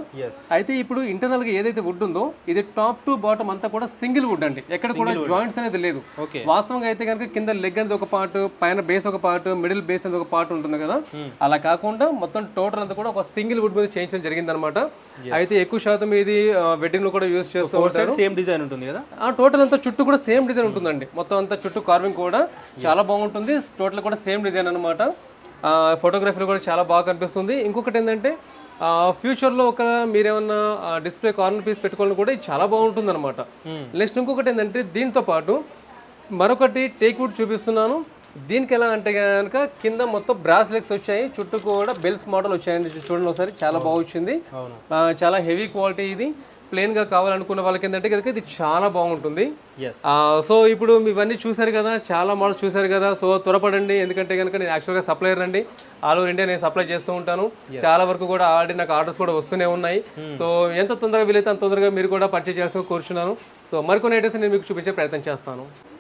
[SPEAKER 1] అయితే ఇప్పుడు ఇంటర్నల్గా ఏదైతే వుడ్ ఉందో ఇది టాప్ టు బాటమ్ అంతా కూడా సింగిల్ వుడ్ అండి. ఎక్కడ కూడా జాయింట్స్ అనేది లేదు. వాస్తవంగా అయితే కనుక కింద లెగ్ అనేది ఒక పార్ట్ పైన బేస్ ఒక పార్ట్ మిడిల్ బేస్ అనేది ఒక పార్ట్ ఉంటుంది కదా. అలా కాకుండా మొత్తం టోటల్ అంతా కూడా ఒక సింగిల్ వుడ్ మీద చేయించడం జరిగింది అనమాట అయితే ఎక్కువ శాతం ఇది వెడ్డింగ్లో కూడా యూజ్ చేస్తూ ఉంటారు.
[SPEAKER 2] సేమ్ డిజైన్ ఉంటుంది కదా?
[SPEAKER 1] ఆ టోటల్ అంతా చుట్టూ కూడా సేమ్ డిజైన్ ఉంటుందండి. మొత్తం అంతా చుట్టూ కార్వింగ్ కూడా చాలా బాగుంటుంది. టోటల్ కూడా సేమ్ డిజైన్ అనమాట ఫోటోగ్రఫీ కూడా చాలా బాగా కనిపిస్తుంది. ఇంకొకటి ఏంటంటే ఫ్యూచర్లో ఒక మీరేమన్నా డిస్ప్లే కార్నర్ పీస్ పెట్టుకోవాలని కూడా చాలా బాగుంటుంది అనమాట నెక్స్ట్ ఇంకొకటి ఏంటంటే దీంతో పాటు మరొకటి టేక్ వుడ్ చూపిస్తున్నాను. దీనికి ఎలా అంటే కనుక కింద మొత్తం బ్రాస్లెట్స్ వచ్చాయి. చుట్టూ కూడా బెల్స్ మోడల్ వచ్చాయండి. చూడండి ఒకసారి చాలా బాగా వచ్చింది.
[SPEAKER 2] అవును.
[SPEAKER 1] ఆ, చాలా హెవీ క్వాలిటీ ఇది. ప్లెయిన్గా కావాలనుకున్న వాళ్ళకి ఏంటంటే కనుక ఇది చాలా బాగుంటుంది. సో ఇప్పుడు ఇవన్నీ చూశారు కదా చాలా మోడల్స్ చూశారు కదా. సో త్వరపడండి. ఎందుకంటే కనుక నేను యాక్చువల్గా సప్లయర్ అండి. ఆల్ ఓవర్ ఇండియా నేను సప్లై చేస్తూ ఉంటాను. చాలా వరకు కూడా ఆల్రెడీ నాకు ఆర్డర్స్ కూడా వస్తూనే ఉన్నాయి. సో ఎంత తొందరగా వీలైతే అంత తొందరగా మీరు కూడా పర్చేజ్ చేస్తూ కోరుచున్నాను. సో మరికొన్ని ఐటమ్స్ నేను మీకు చూపించే ప్రయత్నం చేస్తాను.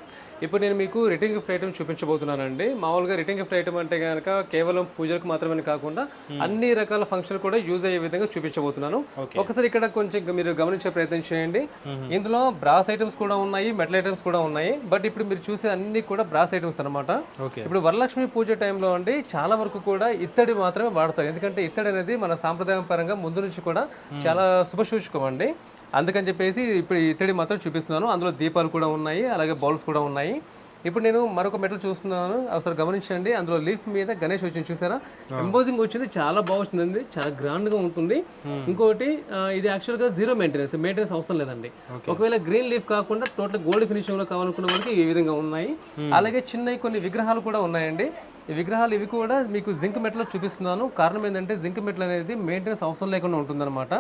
[SPEAKER 1] ఇప్పుడు నేను మీకు రిటర్న్ గిఫ్ట్ ఐటమ్ చూపించబోతున్నానండి. మామూలుగా రిటర్న్ గిఫ్ట్ ఐటమ్ అంటే కనుక కేవలం పూజలకు మాత్రమే కాకుండా అన్ని రకాల ఫంక్షన్ కూడా యూజ్ అయ్యే విధంగా చూపించబోతున్నాను. ఒకసారి ఇక్కడ కొంచెం మీరు గమనించే ప్రయత్నం చేయండి. ఇందులో బ్రాస్ ఐటమ్స్ కూడా ఉన్నాయి మెటల్ ఐటమ్స్ కూడా ఉన్నాయి. బట్ ఇప్పుడు మీరు చూసే అన్ని కూడా బ్రాస్ ఐటమ్స్ అన్నమాట.
[SPEAKER 2] ఓకే
[SPEAKER 1] ఇప్పుడు వరలక్ష్మి పూజ టైంలో అండి చాలా వరకు కూడా ఇత్తడి మాత్రమే వాడతారు. ఎందుకంటే ఇత్తడి అనేది మన సాంప్రదాయం పరంగా ముందు నుంచి కూడా చాలా శుభసూచకం అండి. అందుకని చెప్పేసి ఇప్పుడు ఇత్తడి మాత్రం చూపిస్తున్నాను. అందులో దీపాలు కూడా ఉన్నాయి అలాగే బౌల్స్ కూడా ఉన్నాయి. ఇప్పుడు నేను మరొక మెటల్ చూస్తున్నాను. ఒకసారి గమనించండి. అందులో లీఫ్ మీద గణేష్ వచ్చింది చూసారా? ఎంబోజింగ్ వచ్చింది చాలా బాగా వచ్చిందండి. చాలా గ్రాండ్గా ఉంటుంది ఇంకోటి ఇది యాక్చువల్గా జీరో మెయింటెనెన్స్ మెయింటెనెన్స్ అవసరం లేదండి. ఒకవేళ గ్రీన్ లీఫ్ కాకుండా టోటల్ గోల్డ్ ఫినిషింగ్లో కావాలనుకున్న వాళ్ళకి ఈ విధంగా ఉన్నాయి. అలాగే చిన్న కొన్ని విగ్రహాలు కూడా ఉన్నాయండి. ఈ విగ్రహాలు ఇవి కూడా మీకు జింక్ మెట్లో చూపిస్తున్నాను. కారణం ఏంటంటే జింక్ మెట్లు అనేది మెయింటెనెన్స్ అవసరం లేకుండా ఉంటుందన్నమాట.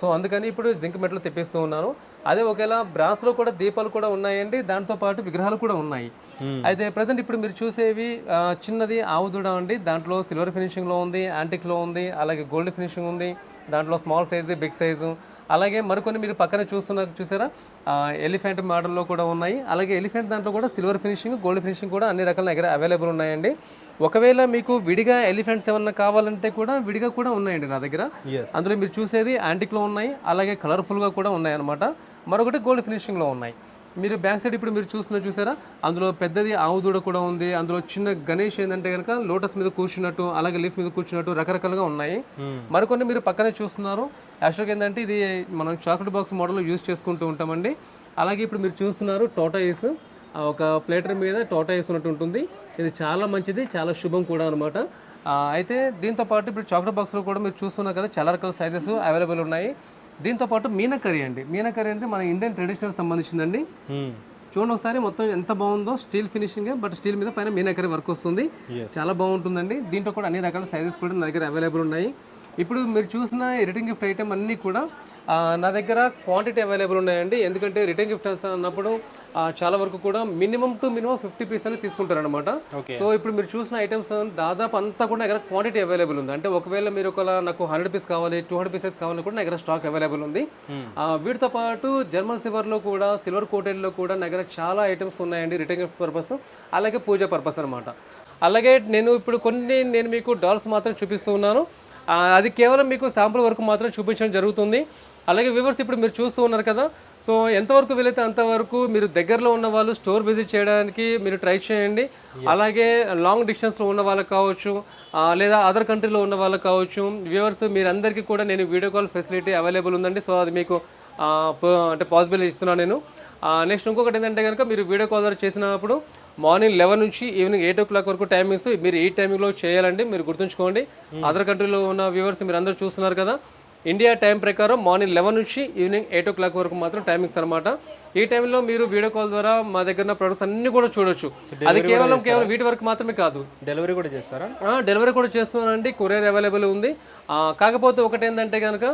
[SPEAKER 1] సో అందుకని ఇప్పుడు జింక్ మెట్లు తెప్పిస్తూ ఉన్నాను. అదే ఒకవేళ బ్రాస్లో కూడా దీపాలు కూడా ఉన్నాయండి. దాంతో పాటు విగ్రహాలు కూడా ఉన్నాయి. అయితే ప్రజెంట్ ఇప్పుడు మీరు చూసేవి చిన్నది ఆవుదూడ అండి. దాంట్లో సిల్వర్ ఫినిషింగ్లో ఉంది యాంటిక్లో ఉంది అలాగే గోల్డ్ ఫినిషింగ్ ఉంది. దాంట్లో స్మాల్ సైజు బిగ్ సైజు. అలాగే మరికొన్ని మీరు పక్కన చూస్తున్నారు చూసారా? ఎలిఫెంట్ మోడల్లో కూడా ఉన్నాయి. అలాగే ఎలిఫెంట్ దాంట్లో కూడా సిల్వర్ ఫినిషింగ్ గోల్డ్ ఫినిషింగ్ కూడా అన్ని రకాల దగ్గర అవైలబుల్ ఉన్నాయండి. ఒకవేళ మీకు విడిగా ఎలిఫెంట్స్ ఏమన్నా కావాలంటే కూడా విడిగా కూడా ఉన్నాయండి నా దగ్గర. అందులో మీరు చూసేది యాంటిక్లో ఉన్నాయి. అలాగే కలర్ఫుల్గా కూడా ఉన్నాయి అనమాట మరొకటి గోల్డ్ ఫినిషింగ్లో ఉన్నాయి. మీరు బ్యాక్ సైడ్ ఇప్పుడు మీరు చూస్తున్నారు చూసారా? అందులో పెద్దది ఆవు దూడ కూడా ఉంది. అందులో చిన్న గణేష్ ఏంటంటే కనుక లోటస్ మీద కూర్చున్నట్టు అలాగే లీఫ్ మీద కూర్చున్నట్టు రకరకాలుగా ఉన్నాయి. మరికొన్ని మీరు పక్కనే చూస్తున్నారు. యాక్చువల్గా ఏంటంటే ఇది మనం చాక్లెట్ బాక్స్ మోడల్లో యూజ్ చేసుకుంటూ ఉంటామండి. అలాగే ఇప్పుడు మీరు చూస్తున్నారు టోటాయిస్ ఒక ప్లేటర్ మీద టోటాయిస్ ఉన్నట్టు ఉంటుంది. ఇది చాలా మంచిది చాలా శుభం కూడా అనమాట అయితే దీంతో పాటు ఇప్పుడు చాక్లెట్ బాక్స్లో కూడా మీరు చూస్తున్నారు కదా చాలా రకాల సైజెస్ అవైలబుల్ ఉన్నాయి. దీంతో పాటు మీనకర్రీ అండి. మీనకర్రీ అనేది మన ఇండియన్ ట్రెడిషనల్ సంబంధించిందండి. చూడండి ఒకసారి మొత్తం ఎంత బాగుందో స్టీల్ ఫినిషింగ్ బట్ స్టీల్ మీద పైన మీనకరీ వర్క్ వస్తుంది. చాలా బాగుంటుందండి. దీంట్లో కూడా అన్ని రకాల సైజెస్ కూడా నా దగ్గర అవైలబుల్ ఉన్నాయి. ఇప్పుడు మీరు చూసిన రిటర్న్ గిఫ్ట్ ఐటమ్ అన్నీ కూడా నా దగ్గర క్వాంటిటీ అవైలబుల్ ఉన్నాయండి. ఎందుకంటే రిటర్న్ గిఫ్ట్ అన్నప్పుడు చాలా వరకు కూడా minimum to minimum fifty piece అని తీసుకుంటారు అనమాట
[SPEAKER 2] Okay.
[SPEAKER 1] సో ఇప్పుడు మీరు చూసిన ఐటమ్స్ దాదాపు అంతా కూడా నా దగ్గర క్వాంటిటీ అవైలబుల్ ఉంది. అంటే ఒకవేళ మీరు ఒకవేళ నాకు హండ్రెడ్ పీస్ కావాలి టూ హండ్రెడ్ పీసెస్ కావాలని కూడా నా దగ్గర స్టాక్ అవైలబుల్ ఉంది. ఆ, వీటితో పాటు జర్మన్ సిల్వర్లో కూడా సిల్వర్ కోటెడ్లో కూడా నా దగ్గర చాలా ఐటమ్స్ ఉన్నాయండి రిటర్న్ గిఫ్ట్ పర్పస్ అలాగే పూజ పర్పస్ అనమాట అలాగే నేను ఇప్పుడు కొన్ని నేను మీకు డాల్స్ మాత్రం చూపిస్తూ ఉన్నాను. అది కేవలం మీకు శాంపుల్ వరకు మాత్రం చూపించడం జరుగుతుంది. అలాగే వివర్స్ ఇప్పుడు మీరు చూస్తూ ఉన్నారు కదా సో ఎంతవరకు వీలైతే అంతవరకు మీరు దగ్గరలో ఉన్న వాళ్ళు స్టోర్ విజిట్ చేయడానికి మీరు ట్రై చేయండి. అలాగే లాంగ్ డిస్టెన్స్లో ఉన్న వాళ్ళకి కావచ్చు లేదా అదర్ కంట్రీలో ఉన్న వాళ్ళకి కావచ్చు వ్యూవర్స్ మీరందరికీ కూడా నేను వీడియో కాల్ ఫెసిలిటీ అవైలబుల్ ఉందండి. సో అది మీకు అంటే పాసిబుల్ ఇస్తున్నాను నేను. నెక్స్ట్ ఇంకొకటి ఏంటంటే కనుక మీరు వీడియో కాల్ ద్వారా చేసినప్పుడు మార్నింగ్ లెవెన్ నుంచి ఈవినింగ్ ఎయిట్ ఓ క్లాక్ వరకు టైమింగ్స్ మీరు ఈ టైమింగ్లో చేయాలండి మీరు గుర్తుంచుకోండి. అదర్ కంట్రీలో ఉన్న వ్యూవర్స్ మీరు అందరూ చూస్తున్నారు కదా. ఇండియా టైం ప్రకారం మార్నింగ్ లెవెన్ నుంచి ఈవినింగ్ ఎయిట్ ఓ క్లాక్ వరకు మాత్రం టైమింగ్స్ అనమాట ఈ టైంలో మీరు వీడియో కాల్ ద్వారా మా దగ్గర ఉన్న ప్రొడక్ట్స్ అన్ని కూడా చూడొచ్చు. అది కేవలం కేవలం వీటి వరకు మాత్రమే కాదు.
[SPEAKER 2] డెలివరీ కూడా చేస్తారా?
[SPEAKER 1] డెలివరీ కూడా చేస్తున్నానండి. కొరియర్ అవైలబుల్ ఉంది. కాకపోతే ఒకటి ఏంటంటే కనుక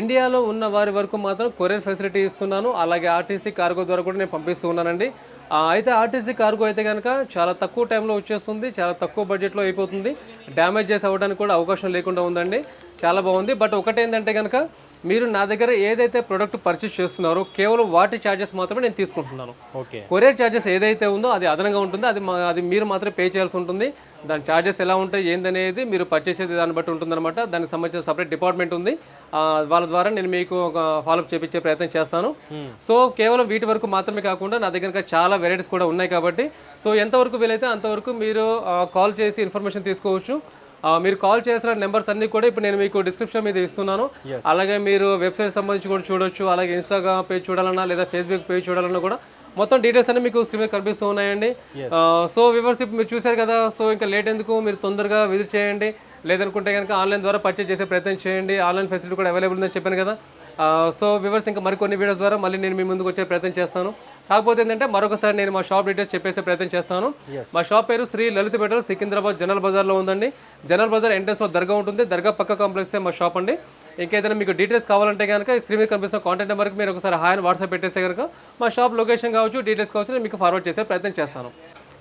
[SPEAKER 1] ఇండియాలో ఉన్న వారి వరకు మాత్రం కొరియర్ ఫెసిలిటీ ఇస్తున్నాను. అలాగే ఆర్టీసీ కార్గో ద్వారా కూడా నేను పంపిస్తూ ఉన్నానండి. అయితే ఆర్టీసీ కార్గో అయితే కనుక చాలా తక్కువ టైంలో వచ్చేస్తుంది చాలా తక్కువ బడ్జెట్లో అయిపోతుంది. డ్యామేజెస్ అవ్వడానికి కూడా అవకాశం లేకుండా ఉందండి. చాలా బాగుంది. బట్ ఒకటి ఏంటంటే కనుక మీరు నా దగ్గర ఏదైతే ప్రోడక్ట్ పర్చేస్ చేస్తున్నారో కేవలం వాటి ఛార్జెస్ మాత్రమే నేను తీసుకుంటున్నాను.
[SPEAKER 2] ఓకే.
[SPEAKER 1] కొరియర్ ఛార్జెస్ ఏదైతే ఉందో అది అదనంగా ఉంటుంది. అది అది మీరు మాత్రమే పే చేయాల్సి ఉంటుంది. దాని ఛార్జెస్ ఎలా ఉంటాయి ఏందనేది మీరు పర్చేస్ చేసే దాన్ని బట్టి ఉంటుందన్నమాట. దానికి సంబంధించిన సపరేట్ డిపార్ట్మెంట్ ఉంది. వాళ్ళ ద్వారా నేను మీకు ఒక ఫాలోఅప్ చేపించే ప్రయత్నం చేస్తాను. సో కేవలం వీటి వరకు మాత్రమే కాకుండా నా దగ్గర చాలా వెరైటీస్ కూడా ఉన్నాయి కాబట్టి సో ఎంతవరకు వీలైతే అంతవరకు మీరు కాల్ చేసి ఇన్ఫర్మేషన్ తీసుకోవచ్చు. మీరు కాల్ చేసిన నెంబర్స్ అన్ని కూడా ఇప్పుడు నేను మీకు డిస్క్రిప్షన్ మీద ఇస్తున్నాను. అలాగే మీరు వెబ్సైట్ సంబంధించి కూడా చూడొచ్చు. అలాగే ఇన్స్టాగ్రామ్ పేజ్ చూడాలన్నా లేదా ఫేస్బుక్ పేజ్ చూడాలన్నా కూడా మొత్తం డీటెయిల్స్ అన్ని మీకు స్క్రీన్ మీద కనిపిస్తూ ఉన్నాయండి. సో వివర్స్ ఇప్పుడు మీరు చూశారు కదా సో ఇంకా లేట్ ఎందుకు? మీరు తొందరగా విజిట్ చేయండి. లేదనుకుంటే కనుక ఆన్లైన్ ద్వారా పర్చేజ్ చేసే ప్రయత్నం చేయండి. ఆన్లైన్ ఫెసిలిటీ కూడా అవైలబుల్ ఉందని చెప్పాను కదా. సో వివర్స్ ఇంకా మరికొన్ని వీడియోస్ ద్వారా మళ్ళీ నేను మీ ముందుకు వచ్చే ప్రయత్నం చేస్తాను. కాకపోతే ఏంటంటే మరొకసారి నేను మా షాప్ డీటెయిల్స్ చెప్పేసే ప్రయత్నం చేస్తాను. మా షాప్ పేరు శ్రీ లలిత మెటల్ సికింద్రాబాద్ జనరల్ బజార్లో ఉందండి. జనరల్ బజార్ ఎంట్రెన్స్లో దర్గా ఉంటుంది. దర్గా పక్క కాంప్లెక్సే మా షాప్ అండి. ఇంకేదైనా మీకు డీటెయిల్స్ కావాలంటే కనుక స్క్రీన్ మీద కనిపిస్తున్న కాంటాక్ట్ నెంబర్కి మీరు ఒకసారి హాయ్ అని వాట్సాప్ పెట్టేస్తే కనుక మా షాప్ లొకేషన్ కావచ్చు డీటెయిల్స్ కావచ్చు నేను మీకు ఫార్వర్డ్ చేసే ప్రయత్నం చేస్తాను.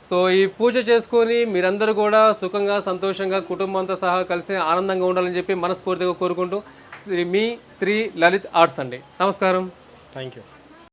[SPEAKER 1] సో ఈ పూజ చేసుకొని మీరందరూ కూడా సుఖంగా సంతోషంగా కుటుంబంతో సహా కలిసి ఆనందంగా ఉండాలని చెప్పి మనస్ఫూర్తిగా కోరుకుంటూ మీ శ్రీ లలిత్ ఆర్ట్స్ అండి. నమస్కారం.
[SPEAKER 2] Thank you